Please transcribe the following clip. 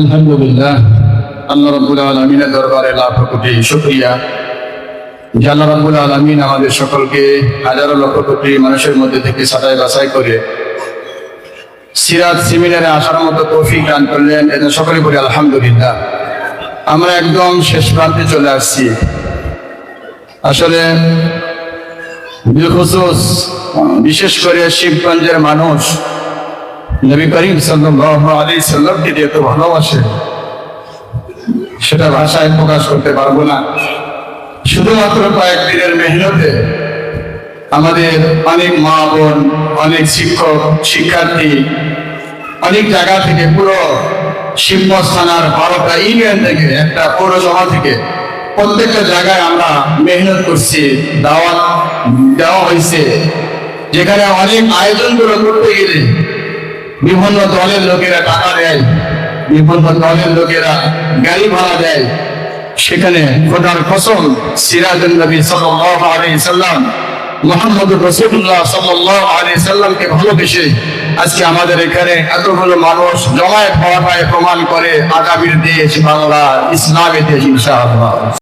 আলহামদুলিল্লাহ। আল্লাহ রব্বুল আলমিনের দরবারে কোটি শুক্রিয়া। রব্বুল আলমিন আমাদের সকলকে হাজারো লক্ষ কোটি মানুষের মধ্যে থেকে বাছাই করে সিরাত সিমিনারে আসার মতো তৌফিক দান করলেন এদের সকলে বলি আলহামদুলিল্লাহ। আমরা একদম শেষ প্রান্তে চলে আসছি। আসলে বিশেষ করে শিবগঞ্জের মানুষ নবী করিম সাল্লামকে যে এত ভালোবাসে। সেটা ভাষায় প্রকাশ করতে পারব না। শুধুমাত্র কয়েকদিনের মেহনতে আমাদের অনেক মা বোন, অনেক শিক্ষক, শিক্ষার্থী, অনেক জায়গা থেকে পুরো শিবগঞ্জ বারোটা ইউনিয়ন থেকে, একটা পৌরসভা থেকে প্রত্যেকটা জায়গায় আমরা মেহনত করছি, দাওয়াত দেওয়া হয়েছে। যেখানে অনেক আয়োজনগুলো করতে গেলে বিভিন্ন দলের লোকেরা টাকা দেয়, বিভিন্ন দলের লোকেরা গাড়ি ভাড়া দেয়। সেখানে খোদার কসম সিরাজুল নবী সাল্লাল্লাহু আলাইহি সাল্লাম, মোহাম্মদ রসুল্লাহ সাল্লাল্লাহু আলাইহি সাল্লামকে ভালোবেসে আজকে আমাদের এখানে এতগুলো মানুষ জমায়েত হওয়াটাই প্রমাণ করে আগামীর দেশ, বাংলা, ইসলামের দেশ, ইনশাআল্লাহ।